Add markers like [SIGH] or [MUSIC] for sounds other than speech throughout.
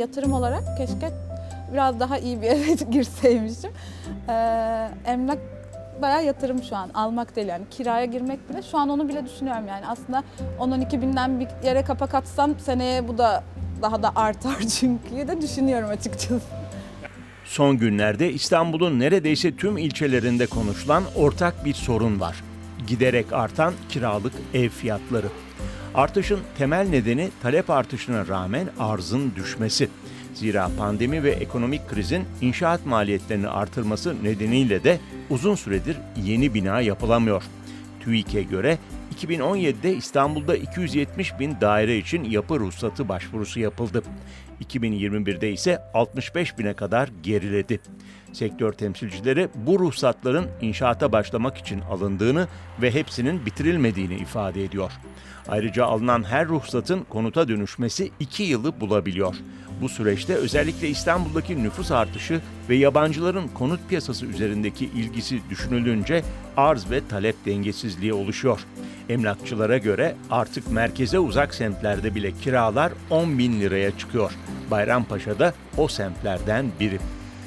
Yatırım olarak keşke biraz daha iyi bir [LAUGHS] eve girseymişim. Ee, emlak bayağı yatırım şu an. Almak değil yani. Kiraya girmek bile. Şu an onu bile düşünüyorum yani. Aslında 10-12 binden bir yere kapak atsam seneye bu da daha da artar [LAUGHS] çünkü de düşünüyorum açıkçası. Son günlerde İstanbul'un neredeyse tüm ilçelerinde konuşulan ortak bir sorun var. Giderek artan kiralık ev fiyatları. Artışın temel nedeni talep artışına rağmen arzın düşmesi. Zira pandemi ve ekonomik krizin inşaat maliyetlerini artırması nedeniyle de uzun süredir yeni bina yapılamıyor. TÜİK'e göre 2017'de İstanbul'da 270 bin daire için yapı ruhsatı başvurusu yapıldı. 2021'de ise 65 bine kadar geriledi. Sektör temsilcileri bu ruhsatların inşaata başlamak için alındığını ve hepsinin bitirilmediğini ifade ediyor. Ayrıca alınan her ruhsatın konuta dönüşmesi 2 yılı bulabiliyor. Bu süreçte özellikle İstanbul'daki nüfus artışı ve yabancıların konut piyasası üzerindeki ilgisi düşünülünce arz ve talep dengesizliği oluşuyor. Emlakçılara göre artık merkeze uzak semtlerde bile kiralar 10 bin liraya çıkıyor. Bayrampaşa'da o semtlerden biri.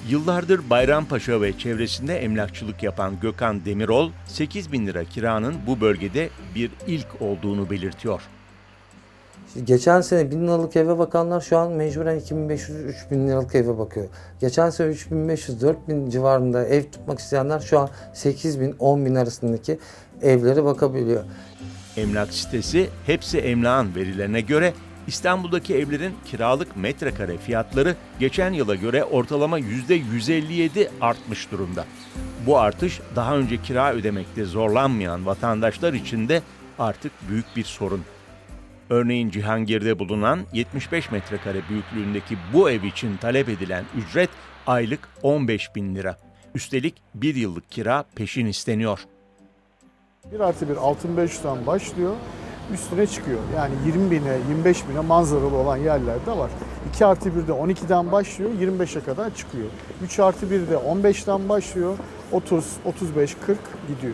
Yıllardır Bayrampaşa ve çevresinde emlakçılık yapan Gökhan Demirol, 8 bin lira kiranın bu bölgede bir ilk olduğunu belirtiyor. Geçen sene 1000 liralık eve bakanlar şu an mecburen 2500-3000 liralık eve bakıyor. Geçen sene 3500-4000 civarında ev tutmak isteyenler şu an 8000 bin arasındaki evlere bakabiliyor. Emlak sitesi Hepsi Emlak'ın verilerine göre İstanbul'daki evlerin kiralık metrekare fiyatları geçen yıla göre ortalama %157 artmış durumda. Bu artış daha önce kira ödemekte zorlanmayan vatandaşlar için de artık büyük bir sorun. Örneğin Cihangir'de bulunan 75 metrekare büyüklüğündeki bu ev için talep edilen ücret aylık 15 bin lira. Üstelik bir yıllık kira peşin isteniyor. 1 artı 1 6500'den başlıyor. Üstüne çıkıyor. Yani 20 bine, 25 bine manzaralı olan yerler de var. 2 artı 1'de 12'den başlıyor, 25'e kadar çıkıyor. 3 artı 1'de 15'ten başlıyor, 30, 35, 40 gidiyor.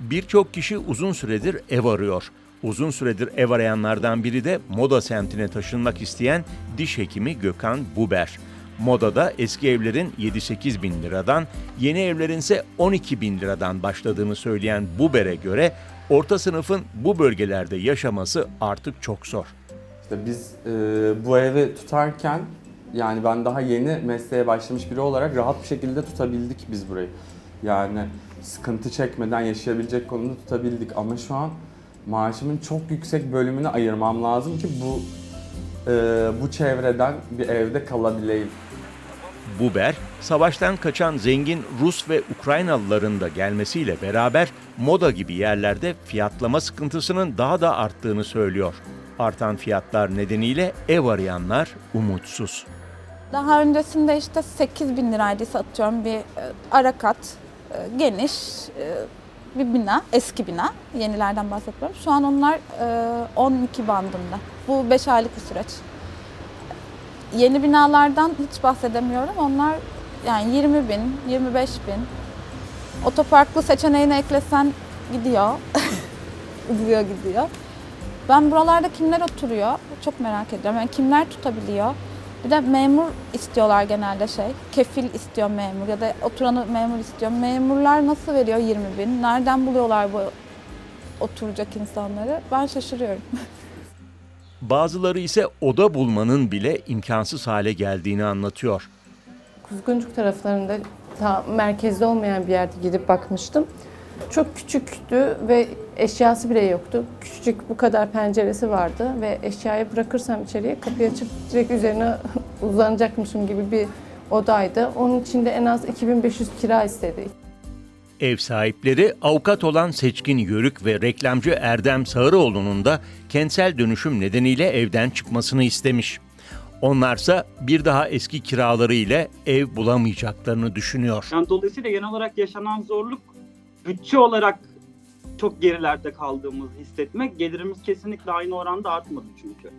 Birçok kişi uzun süredir ev arıyor. Uzun süredir ev arayanlardan biri de Moda semtine taşınmak isteyen diş hekimi Gökhan Buber. Moda'da eski evlerin 7-8 bin liradan, yeni evlerin ise 12 bin liradan başladığını söyleyen Buber'e göre orta sınıfın bu bölgelerde yaşaması artık çok zor. İşte biz e, bu evi tutarken yani ben daha yeni mesleğe başlamış biri olarak rahat bir şekilde tutabildik biz burayı. Yani sıkıntı çekmeden yaşayabilecek konuda tutabildik ama şu an maaşımın çok yüksek bölümünü ayırmam lazım ki bu e, bu çevreden bir evde kalabileyim. Buber, savaştan kaçan zengin Rus ve Ukraynalıların da gelmesiyle beraber moda gibi yerlerde fiyatlama sıkıntısının daha da arttığını söylüyor. Artan fiyatlar nedeniyle ev arayanlar umutsuz. Daha öncesinde işte 8 bin liraydıysa atıyorum bir e, ara kat, e, geniş e, bir bina, eski bina. Yenilerden bahsetmiyorum. Şu an onlar e, 12 bandında. Bu 5 aylık bir süreç. Yeni binalardan hiç bahsedemiyorum. Onlar yani 20 bin, 25 bin. Otoparklı seçeneğini eklesen gidiyor. [LAUGHS] gidiyor gidiyor. Ben buralarda kimler oturuyor çok merak ediyorum. Yani kimler tutabiliyor? Bir de memur istiyorlar genelde şey. Kefil istiyor memur ya da oturanı memur istiyor. Memurlar nasıl veriyor 20 bin? Nereden buluyorlar bu oturacak insanları? Ben şaşırıyorum. [LAUGHS] Bazıları ise oda bulmanın bile imkansız hale geldiğini anlatıyor. Kuzguncuk taraflarında ta merkezde olmayan bir yerde gidip bakmıştım. Çok küçüktü ve eşyası bile yoktu. Küçücük bu kadar penceresi vardı ve eşyayı bırakırsam içeriye kapıyı açıp direkt üzerine [LAUGHS] uzanacakmışım gibi bir odaydı. Onun içinde en az 2500 kira istedi. Ev sahipleri avukat olan Seçkin Yörük ve reklamcı Erdem Sağıroğlu'nun da kentsel dönüşüm nedeniyle evden çıkmasını istemiş. Onlarsa bir daha eski kiraları ile ev bulamayacaklarını düşünüyor. Yani dolayısıyla genel olarak yaşanan zorluk bütçe olarak çok gerilerde kaldığımızı hissetmek. Gelirimiz kesinlikle aynı oranda artmadı çünkü.